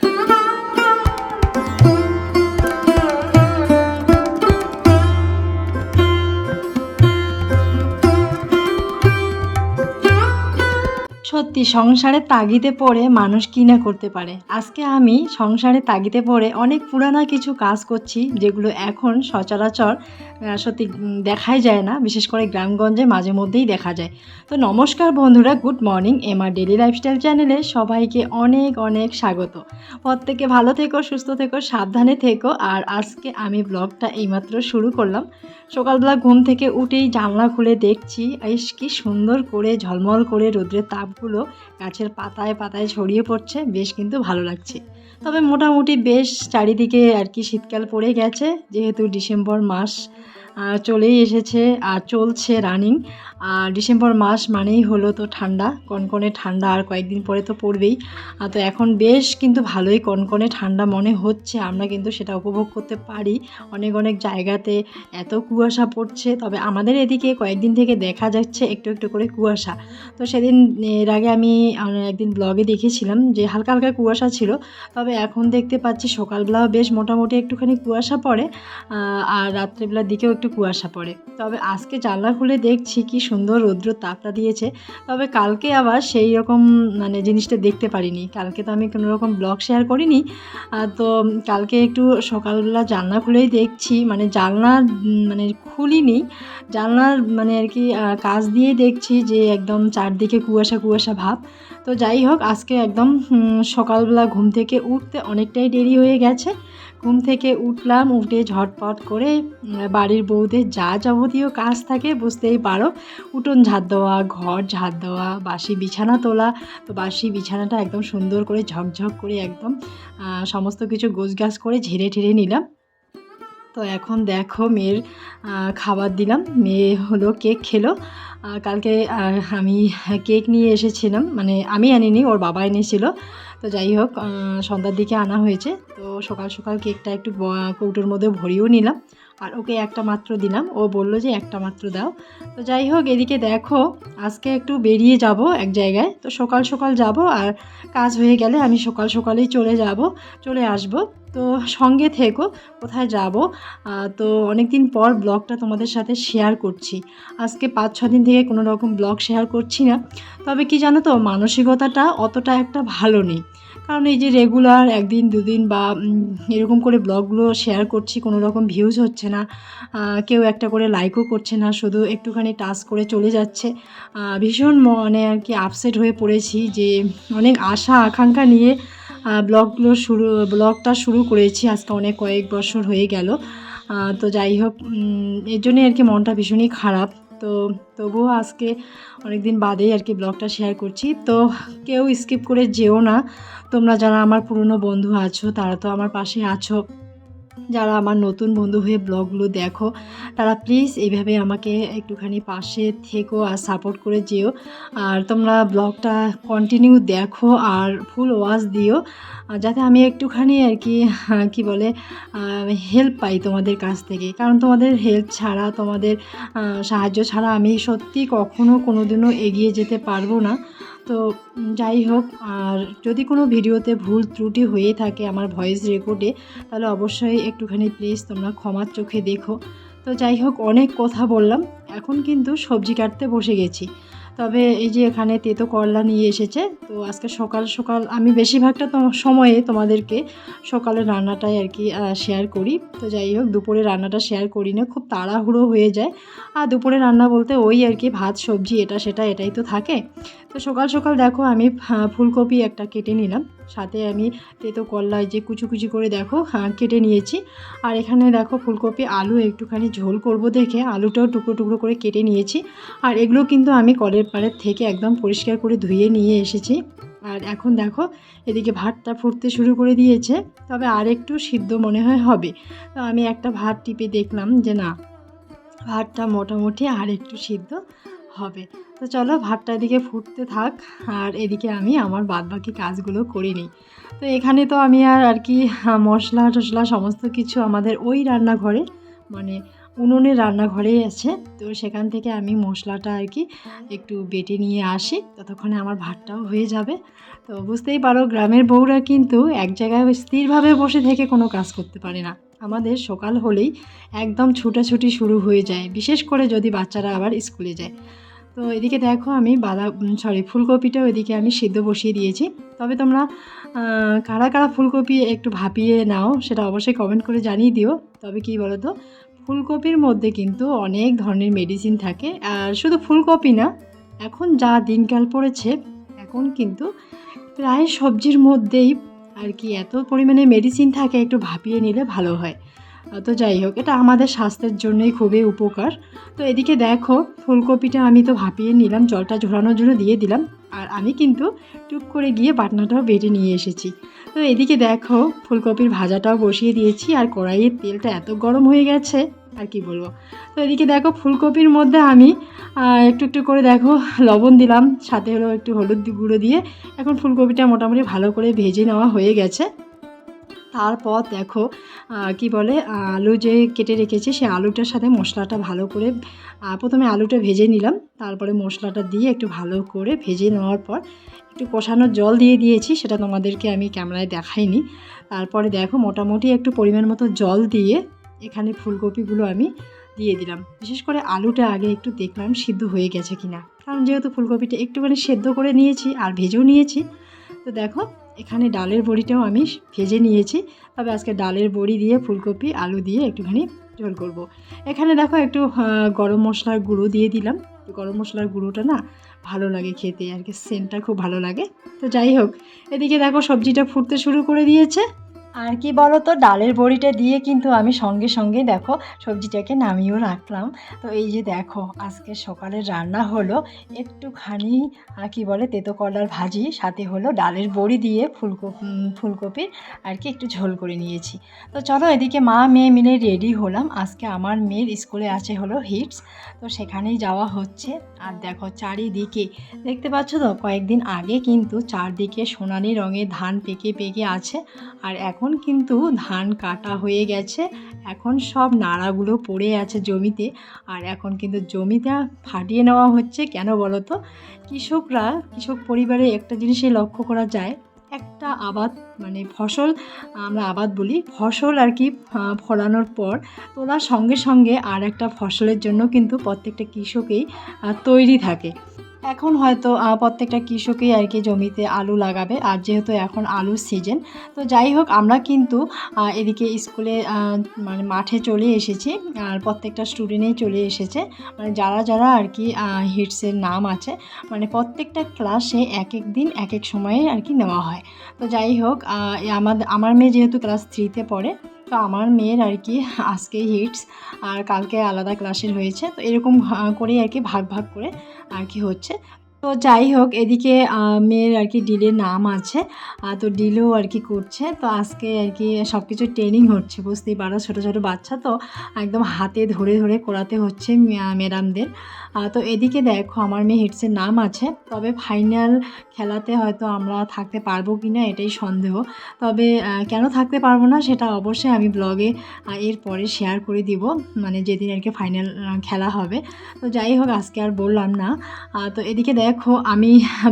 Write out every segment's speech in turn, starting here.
Thank you. সত্যি সংসারে তাগিদে পড়ে মানুষ কি না করতে পারে? আজকে আমি সংসারে তাগিদে পড়ে অনেক পুরানা কিছু কাজ করছি, যেগুলো এখন সচরাচর সত্যি দেখাই যায় না। বিশেষ করে গ্রামগঞ্জে মাঝে মধ্যেই দেখা যায়। তো নমস্কার বন্ধুরা, good morning. MR daily lifestyle চ্যানেলে সবাইকে অনেক অনেক স্বাগত। প্রত্যেকে ভালো থেকো, সুস্থ থেকো, সাবধানে থেকো। আর আজকে আমি ব্লগটা এইমাত্র শুরু করলাম। সকালবেলা ঘুম থেকে উঠেই জানলা খুলে দেখছি, ইস, কি সুন্দর করে ঝলমল করে রোদ্রের তাপগুলো গাছের পাতায় পাতায় ছড়িয়ে পড়ছে, বেশ কিন্তু ভালো লাগছে। তবে মোটামুটি বেশ চারিদিকে আর কি শীতকাল পড়ে গেছে, যেহেতু ডিসেম্বর মাস চলেই এসেছে আর চলছে রানিং আর ডিসেম্বর মাস মানেই হলো তো ঠান্ডা, কনকনে ঠান্ডা আর কয়েকদিন পরে তো পড়বেই। তো এখন বেশ কিন্তু ভালোই কনকনে ঠান্ডা মনে হচ্ছে, আমরা কিন্তু সেটা উপভোগ করতে পারি। অনেক অনেক জায়গাতে এত কুয়াশা পড়ছে, তবে আমাদের এদিকে কয়েকদিন থেকে দেখা যাচ্ছে একটু একটু করে কুয়াশা। তো সেদিন, এর আগে আমি একদিন ব্লগে দেখেছিলাম যে হালকা হালকা কুয়াশা ছিল, তবে এখন দেখতে পাচ্ছি সকালবেলাও বেশ মোটামুটি একটুখানি কুয়াশা পড়ে। আর রাত্রেবেলার দিকেও একটু কুয়াশা পড়ে। তবে আজকে জানলা খুলে দেখছি কি সুন্দর রৌদ্র তাপটা দিয়েছে। তবে কালকে আবার সেই রকম মানে জিনিসটা দেখতে পারিনি। কালকে তো আমি কোনো রকম ব্লগ শেয়ার করিনি। তো কালকে একটু সকালবেলা জানলা খুলেই দেখছি মানে জানলা মানে খুলিনি। জানলার মানে আর কি কাজ দিয়ে দেখছি যে একদম চারদিকে কুয়াশা কুয়াশা ভাব। তো যাই হোক, আজকে একদম সকালবেলা ঘুম থেকে উঠতে অনেকটাই দেরি হয়ে গেছে। ঘুম থেকে উঠলাম, উঠে ঝটপট করে বাড়ির বউদের যা যাবতীয় কাজ থাকে বুঝতেই পারো। উঠোন ঝাড় দেওয়া, ঘর ঝাড় দেওয়া, বাসি বিছানা তোলা। তো বাসি বিছানাটা একদম সুন্দর করে ঝকঝক করে একদম সমস্ত কিছু গোছগাছ করে ঝেড়ে ঠেড়ে নিলাম। তো এখন দেখো মেয়ের খাবার দিলাম। মেয়ে হলো কেক খেলো। কালকে আমি কেক নিয়ে এসেছিলাম। মানে আমি আনিনি, ওর বাবা এনেছিল। তো যাই হোক সন্ধ্যার দিকে আনা হয়েছে। তো সকাল সকাল কেকটা একটু কৌটোর মধ্যে ভরিয়েও নিলাম। আর ওকে একটা মাত্র দিলাম। ও বলল যে একটা মাত্র দাও। তো যাই হোক, এদিকে দেখো, আজকে একটু বেরিয়ে যাব এক জায়গায়। তো সকাল সকাল যাব আর কাজ হয়ে গেলে আমি সকাল সকালেই চলে যাব, চলে আসব। তো সঙ্গে থেকো, কোথায় যাব? তো অনেক দিন পর ব্লগটা তোমাদের সাথে শেয়ার করছি। আজকে পাঁচ ছ দিন থেকে কোনো রকম ব্লগ শেয়ার করছি না। তবে কি জানো তো, মানসিকতাটা অতটা একটা ভালো নেই। কারণ এই যে রেগুলার একদিন, দুদিন বা এরকম করে ব্লগগুলো শেয়ার করছি, কোনো রকম ভিউজ হচ্ছে না। কেউ একটা করে লাইকও করছে না, শুধু একটুখানি টাচ করে চলে যাচ্ছে। ভীষণ মানে আর কি আপসেট হয়ে পড়েছি যে, অনেক আশা, আকাঙ্ক্ষা নিয়ে ব্লগগুলো শুরু, ব্লগটা শুরু করেছি, আজকে অনেক কয়েক বছর হয়ে গেল। তো যাই হোক এর জন্যই আর কি মনটা ভীষণই খারাপ। তো তবুও আজকে অনেক দিন বাদেই আর কি ব্লগটা শেয়ার করছি। তো কেউ স্কিপ করে যেও না। তোমরা যারা আমার পুরনো বন্ধু আছো, তারা তো আমার পাশে আছো। যারা আমার নতুন বন্ধু হয়ে ব্লগগুলো দেখো, তারা প্লিজ এইভাবে আমাকে একটুখানি পাশে থেকো আর সাপোর্ট করে যেও। আর তোমরা ব্লগটা কন্টিনিউ দেখো আর ফুল ওয়াচ দিও যাতে আমি একটুখানি আর কি কি বলে হেল্প পাই তোমাদের কাছ থেকে। কারণ তোমাদের হেল্প ছাড়া, তোমাদের সাহায্য ছাড়া আমি সত্যি কখনো কোনো দিনও এগিয়ে যেতে পারব না। তো যাই হোক, আর যদি কোনো ভিডিওতে ভুল ত্রুটি হয়ে থাকে আমার ভয়েস রেকর্ডে তাহলে অবশ্যই একটুখানি প্লিজ তোমরা ক্ষমার চোখে দেখো। তো যাই হোক, অনেক কথা বললাম, এখন কিন্তু সবজি কাটতে বসে গেছি। তবে এই যে এখানে তেতো করলা নিয়ে এসেছে, তো আজকে সকাল সকাল আমি বেশিরভাগটা তো সময়ে তোমাদেরকে সকালের রান্নাটাই আর কি শেয়ার করি। তো যাই হোক, দুপুরে রান্নাটা শেয়ার করি না, খুব তাড়াহুড়ো হয়ে যায়। আর দুপুরে রান্না বলতে ওই আর কি ভাত, সবজি, এটা, সেটা, এটাই তো থাকে। তো সকাল সকাল দেখো আমি ফুলকপি একটা কেটে নিলাম। সাথে আমি তেতো করলা যে কুচি কুচি করে দেখো আহ, কেটে নিয়েছি। আর এখানে দেখো ফুলকপি আলু একটুখানি ঝোল করব দেখে আলুটাও টুকরো টুকরো করে কেটে নিয়েছি। আর এগুলো কিন্তু আমি কলের পাড়ের থেকে একদম পরিষ্কার করে ধুয়ে নিয়ে এসেছি। আর এখন দেখো এদিকে ভাতটা ফুটতে শুরু করে দিয়েছে তবে আর একটু সিদ্ধ মনে হয় হবে। তো আমি একটা ভাত টিপে দেখলাম যে না ভাতটা মোটামুটি আর একটু সিদ্ধ হবে। তো চলো ভাতটা এদিকে ফুটতে থাক, আর এদিকে আমি আমার বাদবাকি কাজগুলো করে নিই। তো এখানে তো আমি আর আর কি, মশলা টশলা সমস্ত কিছু আমাদের ওই রান্নাঘরে মানে উনুনের রান্নাঘরেই আছে। তো সেখান থেকে আমি মশলাটা আর কি একটু বেটে নিয়ে আসি, ততক্ষণে আমার ভাতটাও হয়ে যাবে। তো বুঝতেই পারো, গ্রামের বউরা কিন্তু এক জায়গায় স্থিরভাবে বসে থেকে কোনো কাজ করতে পারে না। আমাদের সকাল হলেই একদম ছুটাছুটি শুরু হয়ে যায়, বিশেষ করে যদি বাচ্চারা আবার স্কুলে যায়। তো এদিকে দেখো আমি বাঁধা সরি ফুলকপিটাও এদিকে আমি সিদ্ধ বসিয়ে দিয়েছি। তবে তোমরা কারা কারা ফুলকপি একটু ভাপিয়ে নাও সেটা অবশ্যই কমেন্ট করে জানিয়ে দিও। তবে কি বলো তো ফুলকপির মধ্যে কিন্তু অনেক ধরনের মেডিসিন থাকে। আর শুধু ফুলকপি না, এখন যা দিনকাল পড়েছে, এখন কিন্তু প্রায় সবজির মধ্যেই আর কি এত পরিমাণে মেডিসিন থাকে একটু ভাপিয়ে নিলে ভালো হয়। তো যাই হোক, এটা আমাদের স্বাস্থ্যের জন্যই খুবই উপকার। তো এদিকে দেখো, ফুলকপিটা আমি তো ভাপিয়ে নিলাম, জলটা ঝরানোর জন্য দিয়ে দিলাম, আর আমি কিন্তু টুক করে গিয়ে বাটনাটাও বেটে নিয়ে এসেছি। তো এদিকে দেখো, ফুলকপির ভাজাটাও বসিয়ে দিয়েছি, আর কড়াইয়ের তেলটা এত গরম হয়ে গেছে, আর কি বলব। তো এদিকে দেখো, ফুলকপির মধ্যে আমি একটু একটু করে দেখো, লবণ দিলাম, সাথে হলো একটু হলুদ গুঁড়ো দিয়ে। এখন ফুলকপিটা মোটামুটি ভালো করে ভেজে নেওয়া হয়ে গেছে। তারপর দেখো কি বলে, আলু যে কেটে রেখেছি সেই আলুটার সাথে মশলাটা ভালো করে প্রথমে আলুটা ভেজে নিলাম, তারপরে মশলাটা দিয়ে একটু ভালো করে ভেজে নেওয়ার পর একটু কষানোর জল দিয়ে দিয়েছি, সেটা তোমাদেরকে আমি ক্যামেরায় দেখাইনি। তারপরে দেখো, মোটামুটি একটু পরিমাণ মতো জল দিয়ে এখানে ফুলকপিগুলো আমি দিয়ে দিলাম। বিশেষ করে আলুটা আগে একটু দেখলাম সিদ্ধ হয়ে গেছে কিনা। কারণ যেহেতু ফুলকপিটা একটুখানি সেদ্ধ করে নিয়েছি আর ভেজেও নিয়েছি, তো দেখো এখানে ডালের বড়িটাও আমি ভেজে নিয়েছি। তবে আজকে ডালের বড়ি দিয়ে ফুলকপি, আলু দিয়ে একটুখানি ঝোল করব। এখানে দেখো একটু গরম মশলার গুঁড়ো দিয়ে দিলাম। গরম মশলার গুঁড়োটা না ভালো লাগে খেতে, আর কি সেন্টটা খুব ভালো লাগে। তো যাই হোক, এদিকে দেখো সবজিটা ফুটতে শুরু করে দিয়েছে। আর কি বলো তো ডালের বড়িটা দিয়ে কিন্তু আমি সঙ্গে সঙ্গে দেখো সবজিটাকে নামিয়েও রাখলাম। তো এই যে দেখো, আজকে সকালের রান্না হলো একটুখানি কি বলে, তেতো কলার ভাজি, সাথে হলো ডালের বড়ি দিয়ে ফুলকপি ফুলকপির আর কি একটু ঝোল করে নিয়েছি। তো চলো এদিকে মা, মেয়ে মিলে রেডি হলাম। আজকে আমার মেয়ের স্কুলে আছে হলো হিটস, তো সেখানেই যাওয়া হচ্ছে। আর দেখো চারিদিকে, দেখতে পাচ্ছ তো, কয়েকদিন আগে কিন্তু চারদিকে সোনালি রঙের ধান পেকে পেকে আছে। আর এখন কিন্তু ধান কাটা হয়ে গেছে। এখন সব নাড়াগুলো পড়ে আছে জমিতে। আর এখন কিন্তু জমিটা ফাটিয়ে নেওয়া হচ্ছে, কেন বলো তো কৃষকরা, কৃষক পরিবারে একটা জিনিসই লক্ষ্য করা যায়, একটা আবাদ মানে ফসল, আমরা আবাদ বলি, ফসল আর কি ফলানোর পর তোলার সঙ্গে সঙ্গে আর একটা ফসলের জন্য কিন্তু প্রত্যেকটা কৃষকেই তৈরি থাকে। এখন হয়তো প্রত্যেকটা কৃষকই আর কি জমিতে আলু লাগাবে, আর যেহেতু এখন আলুর সিজন তো যাই হোক, আমরা কিন্তু এদিকে স্কুলে মানে মাঠে চলে এসেছি, আর প্রত্যেকটা স্টুডেন্টেই চলে এসেছে মানে যারা যারা আর কি হিটসের নাম আছে মানে প্রত্যেকটা ক্লাসে এক এক দিন, এক এক সময়ে আর কি নেওয়া হয়। তো যাই হোক আমাদের আমার মেয়ে যেহেতু ক্লাস থ্রিতে পড়ে তো আমার মেয়ের আর কি আজকে হিটস আর কালকে আলাদা ক্লাসের হয়েছে। তো এরকম করেই আর কি ভাগ ভাগ করে আর কি হচ্ছে। তো যাই হোক, এদিকে মেয়ের আর কি ডিলের নাম আছে তো ডিলও আর কি করছে। তো আজকে আর কি সব কিছু ট্রেনিং হচ্ছে, বুঝতেই পারো, ছোটো ছোটো বাচ্চা তো একদম হাতে ধরে ধরে করাতে হচ্ছে ম্যাডামদের তো এদিকে দেখো, আমার মেয়ে হিটসের নাম আছে, তবে ফাইনাল খেলাতে হয়তো আমরা থাকতে পারব কি না এটাই সন্দেহ। তবে কেন থাকতে পারব না সেটা অবশ্যই আমি ব্লগে এর পরে শেয়ার করে দিব মানে যেদিন আর কি ফাইনাল খেলা হবে। তো যাই হোক, আজকে আর বললাম না। তো এদিকে দেখো আমি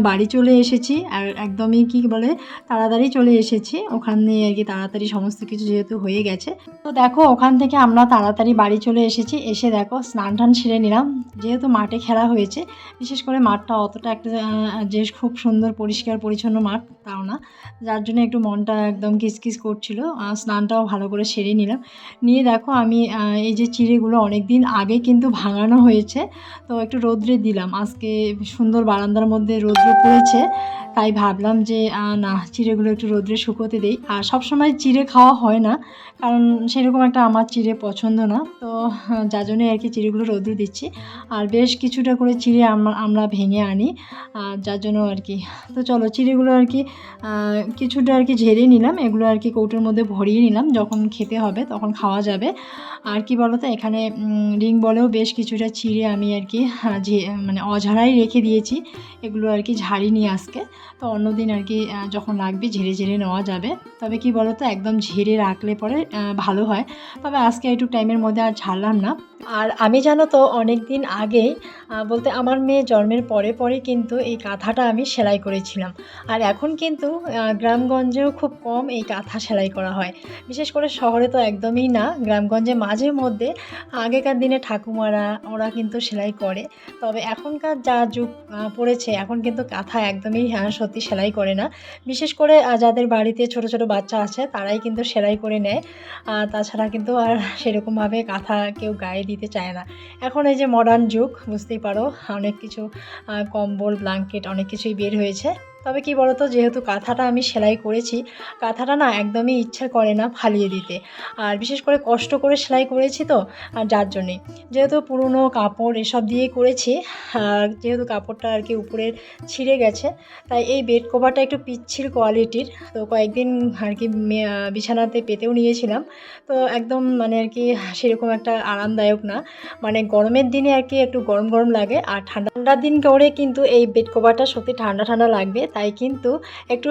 বাড়ি চলে এসেছি আর একদমই কি বলে, তাড়াতাড়ি চলে এসেছি। ওখানে আর কি তাড়াতাড়ি সমস্ত কিছু যেহেতু হয়ে গেছে। তো দেখো, ওখান থেকে আমরা তাড়াতাড়ি বাড়ি চলে এসেছি। এসে দেখো, স্নান টান সেরে নিলাম। যেহেতু মাঠে খেলা হয়েছে, বিশেষ করে মাঠটা অতটা একটা যে খুব সুন্দর, পরিষ্কার, পরিচ্ছন্ন মাঠ তাও না। যার জন্য একটু মনটা একদম কিসকিস করছিল। স্নানটাও ভালো করে সেরে নিলাম। নিয়ে দেখো, আমি এই যে চিড়েগুলো অনেক দিন আগে কিন্তু ভাঙানো হয়েছে। তো একটু রোদ্রে দিলাম। আজকে সুন্দর বারান্দার মধ্যে রোদ্র পড়েছে, তাই ভাবলাম যে না, চিড়েগুলো একটু রোদ্রে শুকোতে দিই। আর সবসময় চিড়ে খাওয়া হয় না, কারণ সেরকম একটা আমার চিড়ে পছন্দ না। তো, যার জন্য আর কি চিড়েগুলো রোদ্রে দিচ্ছি। আর বেশ কিছুটা করে চিড়ে আমরা ভেঙে আনি যার জন্য আর কি। তো চলো, চিড়েগুলো আর কি কিছুটা আর কি ঝেড়ে নিলাম, এগুলো আর কি কৌটোর মধ্যে ভরিয়ে নিলাম, যখন খেতে হবে তখন খাওয়া যাবে। আর কি বলো তো এখানে রিং বলেও বেশ কিছুটা চিড়ে আমি আর কি মানে অঝাড়াই রেখে দিয়েছি। এগুলো আর কি ঝাড়িনি আজকে। তো অন্যদিন আর কি যখন লাগবে ঝেড়ে ঝেড়ে নেওয়া যাবে। তবে কি বলতো, একদম ঝেড়ে রাখলে পরে ভালো হয়। তবে আজকে একটু টাইমের মধ্যে আর ঝাড়লাম না। আর আমি জানো তো অনেক দিন আগেই বলতে আমার মেয়ে জন্মের পরে পরে কিন্তু এই কাঁথাটা আমি সেলাই করেছিলাম। আর এখন কিন্তু গ্রামগঞ্জেও খুব কম এই কাঁথা সেলাই করা হয়। বিশেষ করে শহরে তো একদমই না গ্রামগঞ্জে মাঝে মধ্যে আগেকার দিনে ঠাকুমারা ওরা কিন্তু সেলাই করে। তবে এখনকার যা যুগ পড়েছে এখন কিন্তু কাঁথা একদমই আহ, সত্যি সেলাই করে না। বিশেষ করে যাদের বাড়িতে ছোট ছোট বাচ্চা আছে তারাই কিন্তু সেলাই করে নেয়। তাছাড়া কিন্তু আর সেরকমভাবে কাঁথা কেউ গায়ে দিতে চায় না। এখন এই যে মডার্ন যুগ, বুঝতেই পারো, অনেক কিছু কম্বল ব্ল্যাঙ্কেট অনেক কিছুই বের হয়েছে। তবে কি বলতো, যেহেতু কাঁথাটা আমি সেলাই করেছি, কাঁথাটা না একদমই ইচ্ছা করে না ফালিয়ে দিতে। আর বিশেষ করে কষ্ট করে সেলাই করেছি তো, আর যার জন্যে। যেহেতু পুরনো কাপড় এসব দিয়ে করেছি, আর যেহেতু কাপড়টা আর কি উপরের ছিঁড়ে গেছে, তাই এই বেড কভারটা একটু পিচ্ছিল কোয়ালিটির। তো কয়েকদিন আর কি বিছানাতে পেতেও নিয়েছিলাম। তো একদম মানে আর কি সেরকম একটা আরামদায়ক না। মানে গরমের দিনে আর কি একটু গরম গরম লাগে, আর ঠান্ডা, ঠান্ডার দিন করে কিন্তু এই বেড কভারটা সত্যি ঠান্ডা ঠান্ডা লাগবে। তাই কিন্তু একটু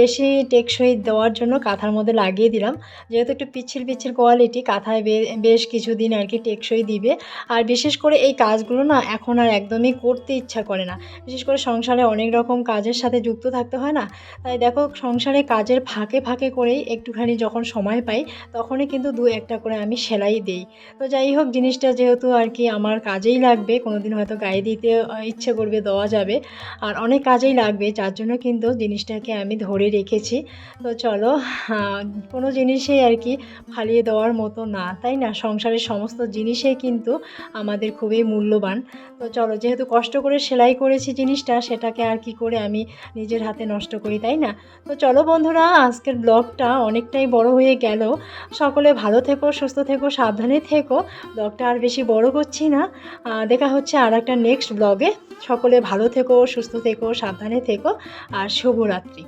বেশি টেকসই দেওয়ার জন্য কাঁথার মধ্যে লাগিয়ে দিলাম। যেহেতু একটু পিচ্ছিল পিচ্ছিল কোয়ালিটি কাঁথায় বেশ কিছুদিন আর কি টেকসই দিবে। আর বিশেষ করে এই কাজগুলো না এখন আর একদমই করতে ইচ্ছা করে না। বিশেষ করে সংসারে অনেক রকম কাজের সাথে যুক্ত থাকতে হয় না। তাই দেখো সংসারে কাজের ফাঁকে ফাঁকে করেই একটুখানি যখন সময় পাই, তখনই কিন্তু দু একটা করে আমি সেলাই দিই। তো যাই হোক, জিনিসটা যেহেতু আর কি আমার কাজেই লাগবে কোনো দিন হয়তো গায়ে দিতে ইচ্ছে করবে, দেওয়া যাবে। আর অনেক কাজেই লাগবে। যার জন্য কিন্তু জিনিসটাকে আমি ধরে রেখেছি। তো চলো কোনো জিনিসেই আর কি ফালিয়ে দেওয়ার মতো না, তাই না? সংসারের সমস্ত জিনিসেই কিন্তু আমাদের খুবই মূল্যবান। তো চলো, যেহেতু কষ্ট করে সেলাই করেছি জিনিসটা, সেটাকে আর কি করে আমি নিজের হাতে নষ্ট করি, তাই না? তো চলো বন্ধুরা, আজকের ব্লগটা অনেকটাই বড় হয়ে গেল। সকলে ভালো থেকো, সুস্থ থেকো, সাবধানে থেকো। ব্লগটা আর বেশি বড় করছি না। দেখা হচ্ছে আর একটা নেক্সট ব্লগে সকলে ভালো থেকো, সুস্থ থেকো, সাবধানে থেকো। আর শুভরাত্রি।